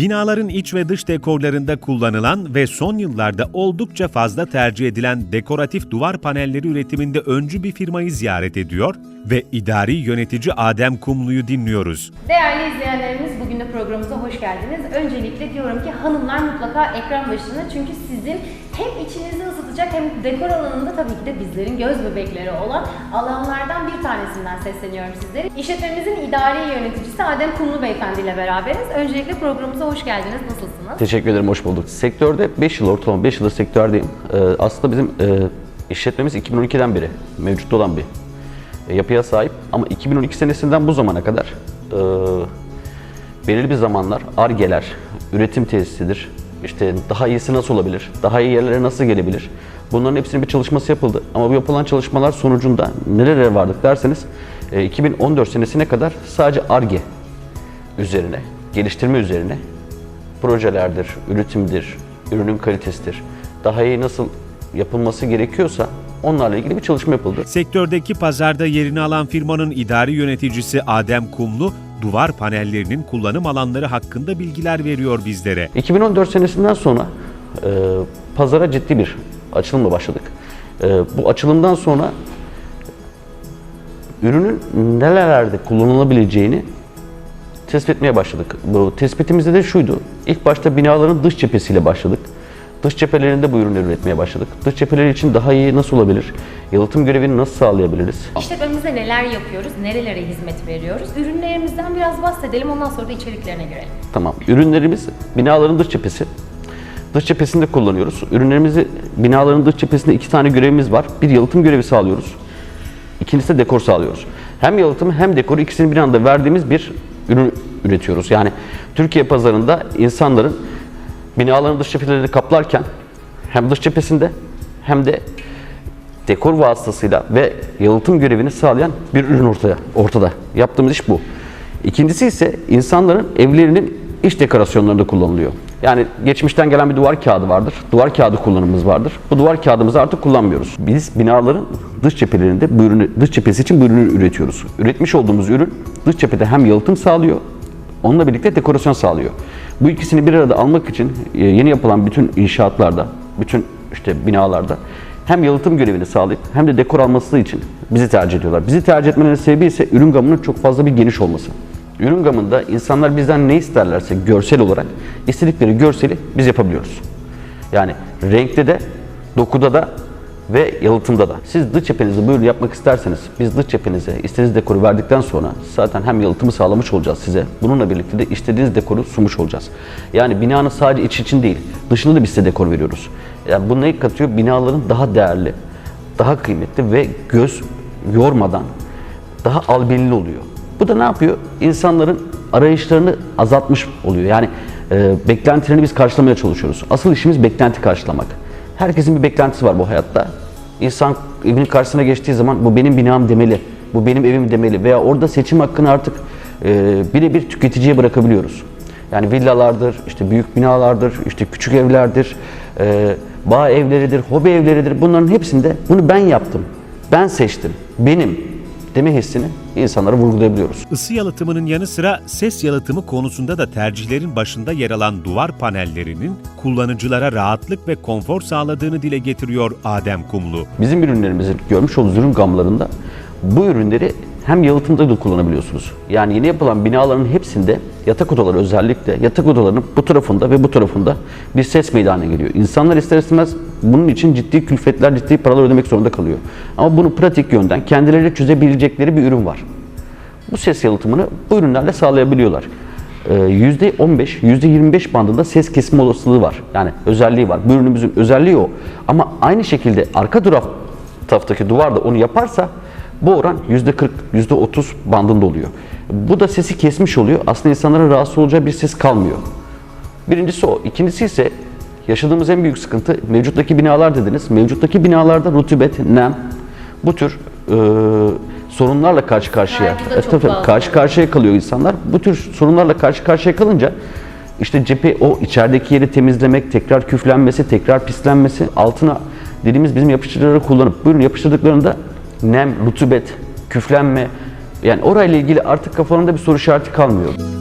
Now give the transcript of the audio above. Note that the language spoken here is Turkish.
Binaların iç ve dış dekorlarında kullanılan ve son yıllarda oldukça fazla tercih edilen dekoratif duvar panelleri üretiminde öncü bir firmayı ziyaret ediyor ve idari yönetici Adem Kumlu'yu dinliyoruz. Değerli izleyenlerimiz bugün de programımıza hoş geldiniz. Öncelikle diyorum ki hanımlar mutlaka ekran başına çünkü sizin hem içinizi ısıtacak hem dekor alanında tabii ki de bizlerin göz bebekleri olan alanlardan bir tanesinden sesleniyorum sizlere. İşletmemizin idari yöneticisi Adem Kumlu Beyefendi ile beraberiz. Öncelikle programımıza hoş geldiniz. Nasılsınız? Teşekkür ederim, hoş bulduk. Sektörde 5 yıl, ortalama 5 yıldır sektördeyim. Ee, aslında bizim e, işletmemiz 2012'den beri mevcut olan bir e, yapıya sahip. Ama 2012 senesinden bu zamana kadar e, belirli bir zamanlar ARGE'ler, üretim tesisidir, işte daha iyisi nasıl olabilir, daha iyi yerlere nasıl gelebilir, bunların hepsinin bir çalışması yapıldı. Ama bu yapılan çalışmalar sonucunda nerelere vardık derseniz, e, 2014 senesine kadar sadece ARGE üzerine, geliştirme üzerine projelerdir, üretimdir, ürünün kalitesidir. Daha iyi nasıl yapılması gerekiyorsa onlarla ilgili bir çalışma yapıldı. Sektördeki pazarda yerini alan firmanın idari yöneticisi Adem Kumlu, duvar panellerinin kullanım alanları hakkında bilgiler veriyor bizlere. 2014 senesinden sonra e, pazara ciddi bir açılımla başladık. E, bu açılımdan sonra ürünün nelerde kullanılabileceğini tespit etmeye başladık. Bu tespitimizde de şuydu. İlk başta binaların dış cephesiyle başladık. Dış cephelerinde bu ürünleri üretmeye başladık. Dış cepheleri için daha iyi nasıl olabilir? Yalıtım görevini nasıl sağlayabiliriz? İşletmemizde neler yapıyoruz, nerelere hizmet veriyoruz? Ürünlerimizden biraz bahsedelim ondan sonra da içeriklerine görelim. Tamam. Ürünlerimiz binaların dış cephesi. Dış cephesinde kullanıyoruz. Ürünlerimizi binaların dış cephesinde iki tane görevimiz var. Bir yalıtım görevi sağlıyoruz. İkincisi de dekor sağlıyoruz. Hem yalıtımı hem dekoru ikisini bir anda verdiğimiz bir ürün üretiyoruz. Yani Türkiye pazarında insanların binaların dış cephelerini kaplarken hem dış cephesinde hem de dekor vasıtasıyla ve yalıtım görevini sağlayan bir ürün ortaya ortada. Yaptığımız iş bu. İkincisi ise insanların evlerinin iç dekorasyonlarında kullanılıyor. Yani geçmişten gelen bir duvar kağıdı vardır. Duvar kağıdı kullanımımız vardır. Bu duvar kağıdımızı artık kullanmıyoruz. Biz binaların dış cephelerinde bu ürünü, dış cephesi için bu ürünü üretiyoruz. Üretmiş olduğumuz ürün dış cephede hem yalıtım sağlıyor, onunla birlikte dekorasyon sağlıyor. Bu ikisini bir arada almak için e, yeni yapılan bütün inşaatlarda, bütün işte binalarda hem yalıtım görevini sağlayıp hem de dekor alması için bizi tercih ediyorlar. Bizi tercih etmelerinin sebebi ise ürün gamının çok fazla bir geniş olması. Ürün gamında insanlar bizden ne isterlerse görsel olarak istedikleri görseli biz yapabiliyoruz. Yani renkte de, dokuda da ve yalıtımda da. Siz dış cephenizi ürünü yapmak isterseniz biz dış cephenize istediğiniz dekoru verdikten sonra zaten hem yalıtımı sağlamış olacağız size. Bununla birlikte de istediğiniz dekoru sunmuş olacağız. Yani binanın sadece iç için değil dışında da biz size dekor veriyoruz. Yani bu ne katıyor? Binaların daha değerli, daha kıymetli ve göz yormadan daha albenili oluyor. Bu da ne yapıyor? İnsanların arayışlarını azaltmış oluyor. Yani e, beklentilerini biz karşılamaya çalışıyoruz. Asıl işimiz beklenti karşılamak. Herkesin bir beklentisi var bu hayatta. İnsan evinin karşısına geçtiği zaman bu benim binam demeli, bu benim evim demeli veya orada seçim hakkını artık e, birebir tüketiciye bırakabiliyoruz. Yani villalardır, işte büyük binalardır, işte küçük evlerdir, e, bağ evleridir, hobi evleridir. Bunların hepsinde bunu ben yaptım, ben seçtim, benim deme hissini insanlara vurgulayabiliyoruz. Isı yalıtımının yanı sıra ses yalıtımı konusunda da tercihlerin başında yer alan duvar panellerinin kullanıcılara rahatlık ve konfor sağladığını dile getiriyor Adem Kumlu. Bizim ürünlerimizin görmüş olduğunuz ürün gamlarında bu ürünleri hem yalıtımda da kullanabiliyorsunuz. Yani yeni yapılan binaların hepsinde yatak odaları özellikle yatak odalarının bu tarafında ve bu tarafında bir ses meydana geliyor. İnsanlar ister istemez bunun için ciddi külfetler, ciddi paralar ödemek zorunda kalıyor. Ama bunu pratik yönden kendileri çözebilecekleri bir ürün var. Bu ses yalıtımını bu ürünlerle sağlayabiliyorlar. Ee, %15, %25 bandında ses kesme olasılığı var. Yani özelliği var. Bu ürünümüzün özelliği o. Ama aynı şekilde arka taraf taraftaki duvar da onu yaparsa bu oran %40, %30 bandında oluyor. Bu da sesi kesmiş oluyor. Aslında insanların rahatsız olacağı bir ses kalmıyor. Birincisi o. İkincisi ise yaşadığımız en büyük sıkıntı mevcuttaki binalar dediniz. Mevcuttaki binalarda rutubet, nem bu tür e, sorunlarla karşı karşıya. Çok tabii, karşı karşıya kalıyor insanlar. Bu tür sorunlarla karşı karşıya kalınca işte cephe o içerideki yeri temizlemek, tekrar küflenmesi, tekrar pislenmesi, altına dediğimiz bizim yapıştırıcıları kullanıp bu ürünü yapıştırdıklarında nem, rutubet, küflenme yani orayla ilgili artık kafalarında bir soru işareti kalmıyor.